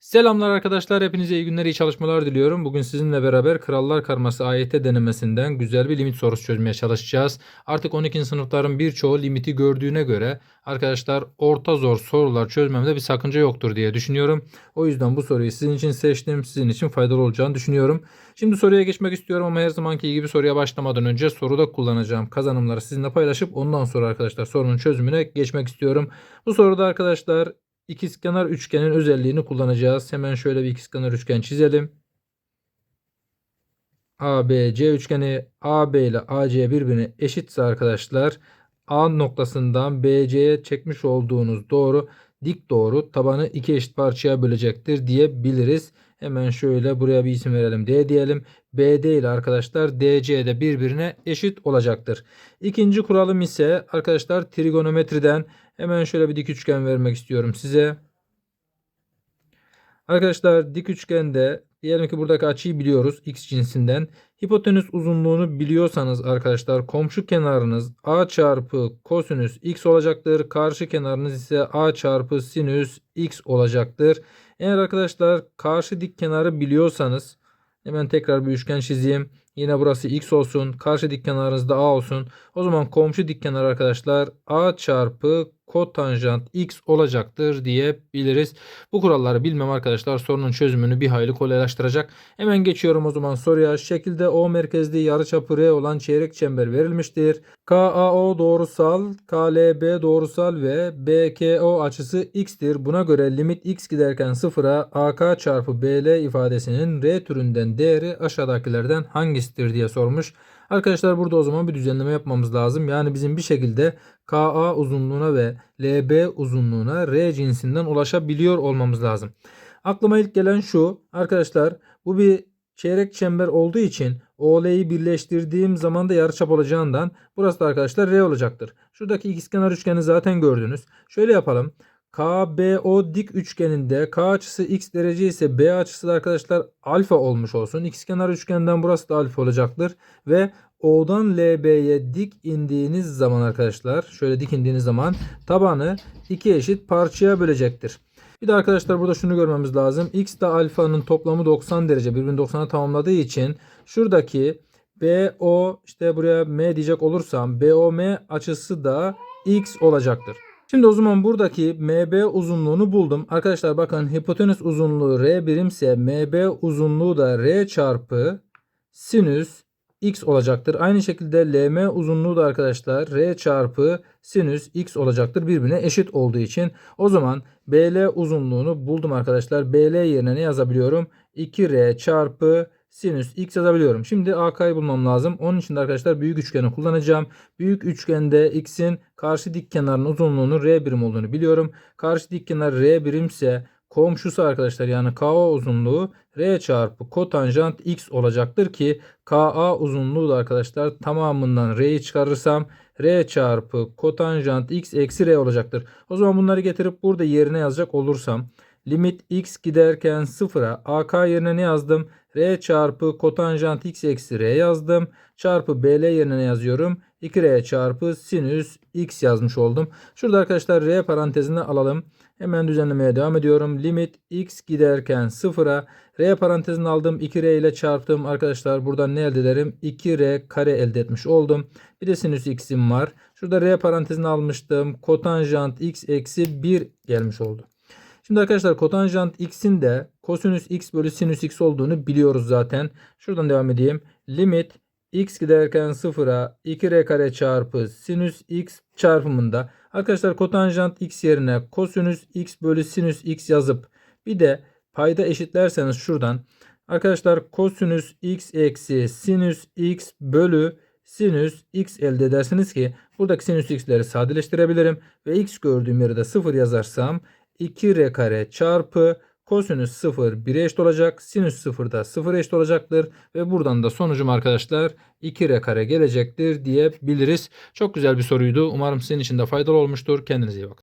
Selamlar arkadaşlar. Hepinize iyi günler, iyi çalışmalar diliyorum. Bugün sizinle beraber Krallar Karması AYT denemesinden güzel bir limit sorusu çözmeye çalışacağız. Artık 12. sınıfların birçoğu limiti gördüğüne göre arkadaşlar orta zor sorular çözmemde bir sakınca yoktur diye düşünüyorum. O yüzden bu soruyu sizin için seçtim. Sizin için faydalı olacağını düşünüyorum. Şimdi soruya geçmek istiyorum ama her zamanki gibi soruya başlamadan önce soruda kullanacağım kazanımları sizinle paylaşıp ondan sonra arkadaşlar sorunun çözümüne geçmek istiyorum. Bu soruda arkadaşlar ikizkenar üçgenin özelliğini kullanacağız. Hemen şöyle bir ikizkenar üçgen çizelim. ABC üçgeni AB ile AC birbirine eşitse arkadaşlar A noktasından BC'ye çekmiş olduğunuz doğru dik doğru tabanı iki eşit parçaya bölecektir diyebiliriz. Hemen şöyle buraya bir isim verelim D diyelim. BD ile arkadaşlar DC de birbirine eşit olacaktır. İkinci kuralım ise arkadaşlar trigonometriden hemen şöyle bir dik üçgen vermek istiyorum size. Arkadaşlar dik üçgende diyelim ki buradaki açıyı biliyoruz x cinsinden. Hipotenüs uzunluğunu biliyorsanız arkadaşlar komşu kenarınız a çarpı kosinüs x olacaktır. Karşı kenarınız ise a çarpı sinüs x olacaktır. Eğer arkadaşlar karşı dik kenarı biliyorsanız hemen tekrar bir üçgen çizeyim. Yine burası x olsun. Karşı dik kenarınızda a olsun. O zaman komşu dik kenar arkadaşlar a çarpı kotanjant x olacaktır diyebiliriz. Bu kuralları bilmem arkadaşlar sorunun çözümünü bir hayli kolaylaştıracak. Hemen geçiyorum o zaman soruya. Şekilde O merkezli yarıçapı R olan çeyrek çember verilmiştir. KAO doğrusal, KLB doğrusal ve BKO açısı x'tir. Buna göre limit x giderken sıfıra AK çarpı BL ifadesinin R türünden değeri aşağıdakilerden hangisidir diye sormuş. Arkadaşlar burada o zaman bir düzenleme yapmamız lazım. Yani bizim bir şekilde KA uzunluğuna ve LB uzunluğuna R cinsinden ulaşabiliyor olmamız lazım. Aklıma ilk gelen şu. Arkadaşlar bu bir çeyrek çember olduğu için OL'yi birleştirdiğim zaman da yarıçap olacağından burası da arkadaşlar R olacaktır. Şuradaki ikizkenar üçgeni zaten gördünüz. Şöyle yapalım. KBO dik üçgeninde K açısı x derece ise B açısı da arkadaşlar alfa olmuş olsun. İkizkenar üçgenden burası da alfa olacaktır. Ve O'dan LB'ye dik indiğiniz zaman arkadaşlar şöyle dik indiğiniz zaman tabanı iki eşit parçaya bölecektir. Bir de arkadaşlar burada şunu görmemiz lazım. X de alfanın toplamı 90 derece birbirini 90'a tamamladığı için şuradaki BO işte buraya M diyecek olursam BOM açısı da X olacaktır. Şimdi o zaman buradaki MB uzunluğunu buldum. Arkadaşlar bakın hipotenüs uzunluğu R birimse MB uzunluğu da R çarpı sinüs x olacaktır. Aynı şekilde LM uzunluğu da arkadaşlar R çarpı sinüs x olacaktır. Birbirine eşit olduğu için. O zaman BL uzunluğunu buldum arkadaşlar. BL yerine ne yazabiliyorum? 2R çarpı sinüs x yazabiliyorum. Şimdi AK'yı bulmam lazım. Onun için de arkadaşlar büyük üçgeni kullanacağım. Büyük üçgende x'in karşı dik kenarının uzunluğunu R birim olduğunu biliyorum. Karşı dik kenar R birimse komşusu arkadaşlar yani KO uzunluğu R çarpı kotanjant X olacaktır ki KA uzunluğu da arkadaşlar tamamından R'yi çıkarırsam R çarpı kotanjant X eksi R olacaktır. O zaman bunları getirip burada yerine yazacak olursam limit X giderken sıfıra AK yerine ne yazdım? R çarpı kotanjant X eksi R yazdım. Çarpı BL yerine ne yazıyorum? 2R çarpı sinüs X yazmış oldum. Şurada arkadaşlar R parantezini alalım. Hemen düzenlemeye devam ediyorum. Limit x giderken sıfıra r parantezini aldım. 2r ile çarptım. Arkadaşlar buradan ne elde ederim? 2r kare elde etmiş oldum. Bir de sinüs x'im var. Şurada r parantezini almıştım. Kotanjant x eksi 1 gelmiş oldu. Şimdi arkadaşlar kotanjant x'in de kosinüs x bölü sinüs x olduğunu biliyoruz zaten. Şuradan devam edeyim. Limit x giderken sıfıra 2r kare çarpı sinüs x çarpımında arkadaşlar kotanjant x yerine kosinüs x bölü sinüs x yazıp bir de payda eşitlerseniz şuradan arkadaşlar kosinüs x eksi sinüs x bölü sinüs x elde edersiniz ki buradaki sinüs x'leri sadeleştirebilirim ve x gördüğüm yere de 0 yazarsam 2r kare çarpı Kosinüs 0 1'e eşit olacak. Sinüs 0 da 0 eşit olacaktır. Ve buradan da sonucum arkadaşlar 2r kare gelecektir diyebiliriz. Çok güzel bir soruydu. Umarım sizin için de faydalı olmuştur. Kendinize iyi bakın.